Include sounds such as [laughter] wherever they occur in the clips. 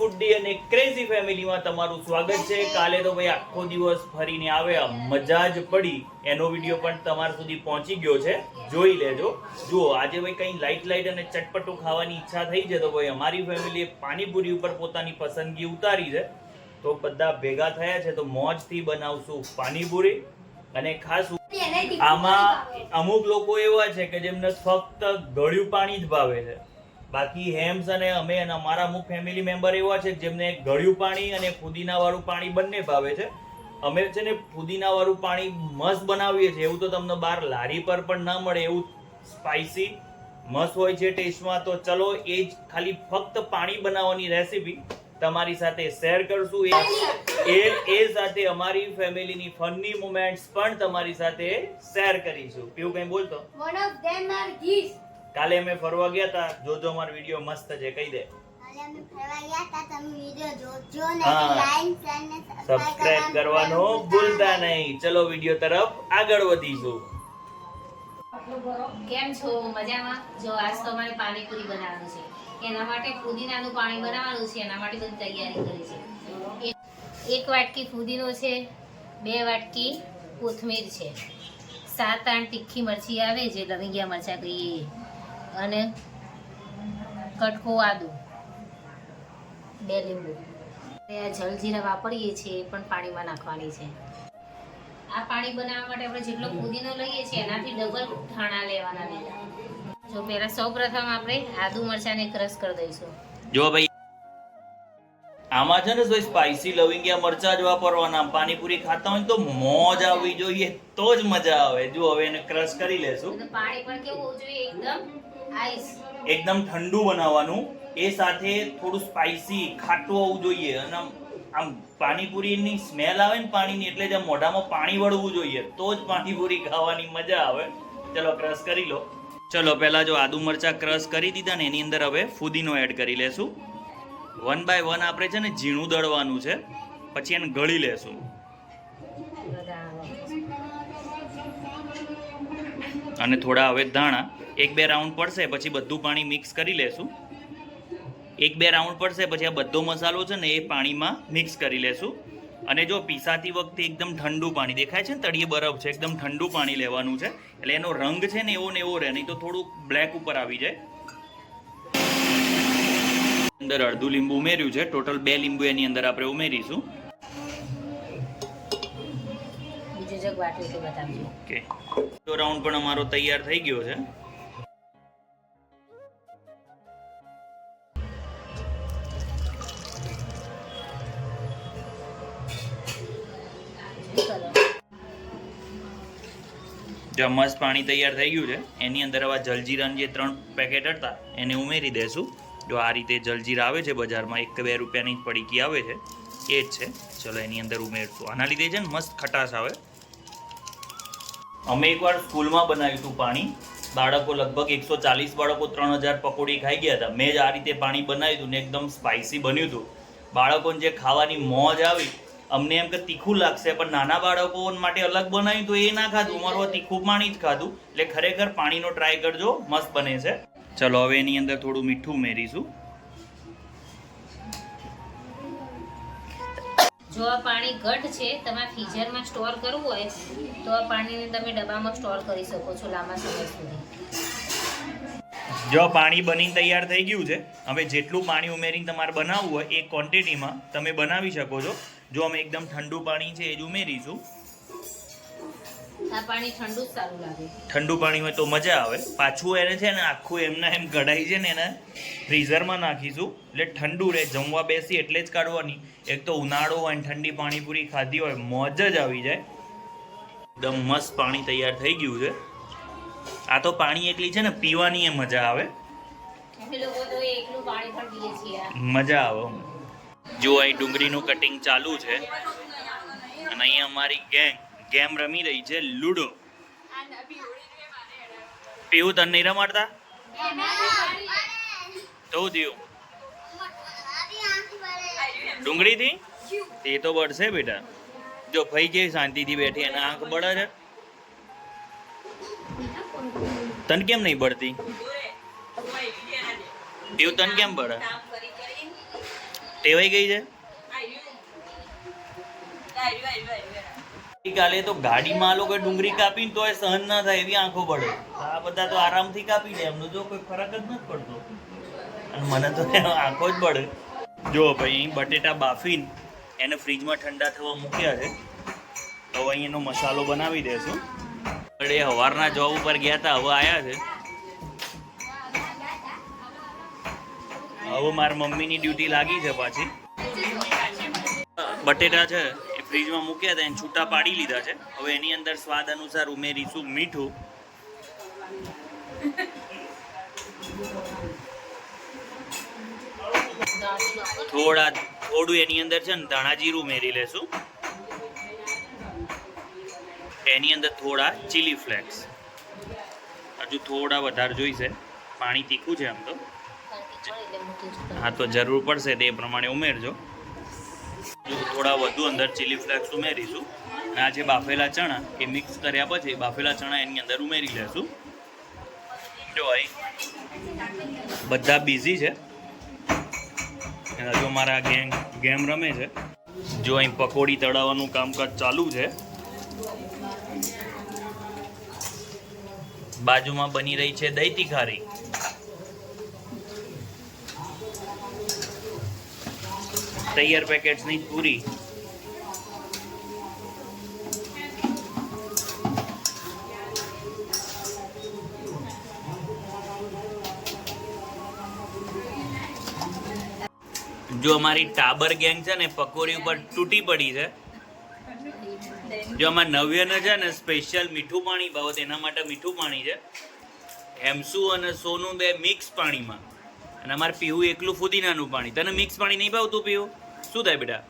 ફૂડી અને ક્રેઝી ફેમિલીમાં તમારું સ્વાગત છે. કાલે તો ભાઈ આખો દિવસ ફરીને આવ્યા મજા જ પડી. એનો વીડિયો પણ તમારા સુધી પહોંચી ગયો છે. જોઈ લેજો. જુઓ આજે ભાઈ કંઈ લાઇટ લાઈટ અને ચટપટું ખાવાની ઈચ્છા થઈ છે તો ભાઈ અમારી ફેમિલીએ પાણીપુરી ઉપર પોતાની પસંદગી ઉતારી છે. તો બધા ભેગા થયા છે તો મોજથી બનાવશું પાણીપુરી અને ખાસ આમાં અમુક લોકો એવા છે કે જેમને ફક્ત ગળ્યું પાણી જ ભાવે છે. બાકી હેમ્સ અને અમે અને અમારા અમુક ફેમિલી મેમ્બર એવા છે જેમને ગળ્યું પાણી અને ફુદીનાવાળું પાણી બંને ભાવે છે. અમે છે ને ફુદીનાવાળું પાણી મસ્ત બનાવીએ છીએ. એવું તો તમને બહાર લારી પર પણ ના મળે, એવું સ્પાઇસી મસ્ત હોય છે ટેસ્ટમાં તો ચલો એ જ ખાલી ફક્ત પાણી બનાવવાની રેસીપી તમારી સાથે શેર કરશું. એ એ એ સાથે અમારી ફેમિલીની ફનની મોમેન્ટ્સ પણ તમારી સાથે શેર કરીશું. પીવું કંઈ બોલતો one of them are geese. કાલે અમે ફરવા ગયા હતા જોજો અમારો વીડિયો મસ્ત છે. કહી દે. કાલે અમે ફરવા ગયા હતા તમે વિડિયો જોજો ને હા. લાઈક શેર ને સબસ્ક્રાઇબ કરવાનું ભૂલતા નહીં. ચલો વીડિયો તરફ આગળ વધીશું. કેમ છો? મજામાં? જો આજ તો અમારે પાણીપુરી બનાવવાનું છે. એના માટે ફુદીનાનું પાણી બનાવવાનું છે. એના માટે બધી તૈયારી કરી છે. એક- વાટકી ફુદીનો છે બે વાટકી કોથમીર છે. સાત આઠ તીખી મરચી આવે જે લવિંગિયા મરચાં કહીએ. અને કટકો આદુ. બે લીંબુ. આ જલજીરા વાપરીએ છીએ એ પણ પાણીમાં નાખવાની છે. આ પાણી બનાવવા માટે આપણે જેટલો પુદીનો લઈએ છીએ એનાથી ડબલ ઠાણા લેવાના લીધા જો પહેલાં સૌ પ્રથમ આપણે આદુ મરચાંને ક્રશ કરી દઈશું. જો ભાઈ આમાં છે ને જો સ્પાઇસી લવિંગિયા મરચા જ વાપરવાના પાણીપુરી ખાતા હોય તો મોજ આવવી જોઈએ તો જ મજા આવે. જો હવે એને ક્રશ કરી લેશું. પાણી પણ કેવું જોઈએ એકદમ એકદમ ઠંડુ બનાવવાનું. એ સાથે થોડું સ્પાઇસી ખાટું હોવું જોઈએ. અને આમ- આમ પાણીપુરીની સ્મેલ આવે ને પાણીની એટલે જ મોઢામાં પાણી વળવું જોઈએ. તો જ પાણીપુરી ખાવાની મજા આવે. ચલો ક્રશ કરી લો. ચલો પહેલાં જો આદુ મરચાં ક્રશ કરી દીધા ને એની અંદર હવે ફુદીનો એડ કરી લેશું. વન બાય વન આપણે છે ને ઝીણું દળવાનું છે. પછી એને ગળી લેશું. અને થોડા હવે ધાણા. એક બે રાઉન્ડ પડશે, પછી બધું પાણી મિક્સ કરી લેશું. એક બે રાઉન્ડ પડશે, પછી આ બધો મસાલો છે ને એ પાણીમાં મિક્સ કરી લેશું. અને જો પીસાતી વખતે એકદમ ઠંડુ પાણી, દેખાય છે ને તળિયે બરફ છે, એકદમ ઠંડુ પાણી લેવાનું છે. એટલે એનો રંગ છે ને એવો ને એવો રહે, નહીં તો થોડુંક બ્લેક ઉપર આવી જાય. અંદર અડધું લીંબુ ઉમેર્યું છે ટોટલ બે લીંબુ એની અંદર આપણે ઉમેરીશું. તો ઓકે. તો રાઉન્ડ પણ અમારો તૈયાર થઈ ગયો છે. ચમચ પાણી તૈયાર થઈ ગયું છે. એની અંદર હવે જલજીરાન જે ત્રણ પેકેટ હતા, એને ઉમેરી દેશું. જો આ રીતે જલજીરા આવે છે બજારમાં, એક બે રૂપિયાની પડીકી આવે છે. એ જ છે. ચલો એની અંદર ઉમેરશું. આના લીધે છે ને મસ્ત ખટાશ આવે. અમે એકવાર સ્કૂલમાં બનાવ્યું હતું પાણી. બાળકો લગભગ એકસો ચાલીસ બાળકો ત્રણ હજાર પકોડી ખાઈ ગયા હતા. મેં જ આ રીતે પાણી બનાવ્યું હતું ને એકદમ સ્પાઇસી બન્યું હતું. બાળકોને જે ખાવાની મોજ આવી, અમને એમ કે તીખું લાગશે, પણ નાના બાળકો માટે અલગ બનાવ્યું તો એ ના ખાધું. અમારું તીખું પાણી જ ખાધું. એટલે ખરેખર પાણીનો ટ્રાય કરજો. મસ્ત બને છે. ચલો, હવે એની અંદર થોડું મીઠું ઉમેરીશું. જો આ પાણી ઘટ છે, તમારે ફ્રીઝરમાં સ્ટોર કરવું હોય, તો આ પાણીને તમે ડબ્બામાં સ્ટોર કરી શકો છો લાંબા સમય સુધી. જો પાણી બનીને તૈયાર થઈ ગયું છે હવે જેટલું પાણી ઉમેરીને તમારે બનાવવું હોય, એ ક્વોન્ટિટીમાં તમે બનાવી શકો છો. જો અમે એકદમ ઠંડુ પાણી છે એ જ ઉમેરીશું. આ પાણી ઠંડુ જ સારું લાગે. ઠંડુ પાણી હોય તો મજા આવે. પાછું એને છે ને આખું એમના એમ કઢાઈ છે ને એને ફ્રીઝરમાં નાખીશું. એટલે ઠંડુ રહે જમવા બેસી એટલે જ કાઢવાની. એક તો ઉનાળો હોય ને ઠંડી પાણીપુરી ખાધી હોય મોજ જ આવી જાય. એકદમ મસ્ત પાણી તૈયાર થઈ ગયું છે. આ તો પાણી એકલી છે ને પીવાની એ મજા આવે. મજા આવે જો અહીં ડુંગળીનું કટિંગ ચાલુ છે. અને અહીંયા અમારી ગેંગ ગેમ રમી રહી છે લૂડો. પીવું તને નહીં રમાડતા? તો થયું ડુંગળીથી? તે તો બળશે બેટા. જો ફઈ કેવી શાંતિથી બેઠી અને આંખ બળે છે. તને કેમ નહીં બળતી? એવું તને કેમ બળે? ટેવાઈ ગઈ છે? કાલે તો ગાડીમાં લોકો ડુંગળી કાપીને એ સહન ના થાય એવી આંખો પડે. આ બધા તો આરામથી કાપી લે, એમનો જો કોઈ ફરક જ નથી પડતો. અને મને તો આંખો જ પડે. જો ભાઈ બટેટા બાફીને એને ફ્રીજમાં ઠંડા થવા મૂક્યા છે. તો હવે અહીં એનો મસાલો બનાવી દેશું. એ સવારના જોબ ઉપર ગયા હતા હવે આયા છે. હવે મારા મમ્મીની ડ્યુટી લાગી છે પાછી. બટેટા છે. ફ્રીજમાં મૂક્યા હતા, એને છૂટા પાડી લીધા છે. હવે એની અંદર સ્વાદ અનુસાર ઉમેરીશું મીઠું. થોડા થોડું એની અંદર છે ને ધાણા જીરું ઉમેરી લેશું. એની અંદર થોડા ચીલી ફ્લેક્સ હજુ થોડા વધારે જોઈશે. પાણી તીખું છે આમ તો. હા, તો જરૂર પડશે તે પ્રમાણે ઉમેરજો. થોડા વધુ અંદર ચીલી ફ્લેક્સ ઉમેરીશું. અને આ જે બાફેલા ચણા, એ મિક્સ કર્યા પછી બાફેલા ચણા એની અંદર ઉમેરી લેશું. જો અહીં બધા બિઝી છે. હજુ મારા ગેમ ગેમ રમે છે. જો અહીં પકોડી તળાવવાનું કામકાજ ચાલુ છે. બાજુમાં બની રહી છે દહીં તીખારી. તૈયાર પેકેટ્સની પૂરી. જો અમારી ટાબર ગેંગ છે ને, પકોડી ઉપર તૂટી પડી છે. જો આમાં નવ્યને છે ને સ્પેશિયલ મીઠું પાણી ભાવ એના માટે મીઠું પાણી છે. હેમસુ અને સોનું બે મિક્સ પાણીમાં. અને અમારે પીવું એકલું ફુદીનાનું પાણી. તને મિક્સ પાણી નહીં ભાવતું પીવું? શું થાય બેટા?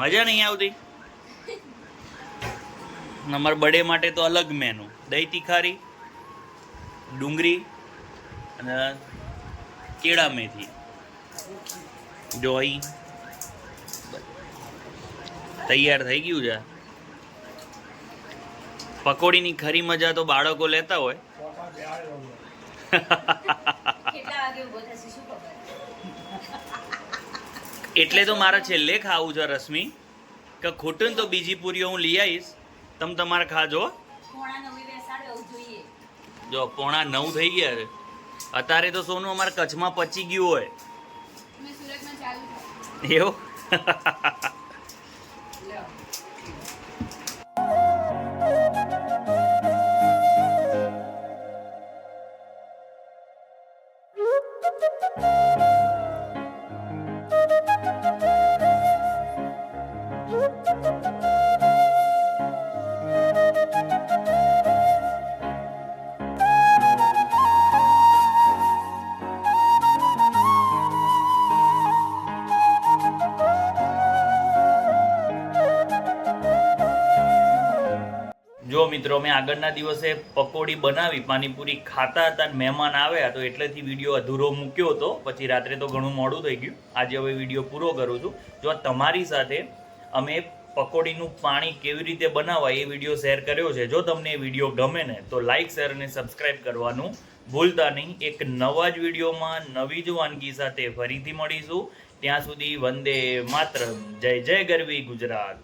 મજા નહીં આવતી? અમારા બર્થડે માટે તો અલગ મેનુ દહીં તીખારી, ડુંગળી અને કેળા મેથી. જો અહીં તૈયાર થઈ ગયું છે. પકોડીની ખરી મજા તો બાળકો લેતા હોય. એટલે તો મારે છેલ્લે ખાવું છે રશ્મિ. કે ખોટું ને તો બીજી પૂરીઓ હું લઈ આવીશ. તમે તમારે ખાજો. જો પોણા નવ થઈ ગયા છે. અત્યારે તો સોનું અમારે કચ્છમાં પચી ગયું હોય. એવું? [laughs] જો મિત્રો મેં આગળના દિવસે પકોડી બનાવી, પાણીપુરી ખાતા હતા અને મહેમાન આવ્યા, તો એટલેથી વીડિયો અધૂરો મૂક્યો હતો. પછી રાત્રે તો ઘણું મોડું થઈ ગયું. આજે હવે વીડિયો પૂરો કરું છું. જો તમારી સાથે અમે પકોડીનું પાણી કેવી રીતે બનાવાય એ વીડિયો શેર કર્યો છે, જો તમને એ વીડિયો ગમે ને, તો લાઇક શેર અને સબસ્ક્રાઇબ કરવાનું ભૂલતા નહીં. એક નવા જ વિડીયોમાં નવી જ વાનગી સાથે ફરીથી મળીશું. ત્યાં સુધી વંદે માત્ર જય જય ગરવી ગુજરાત.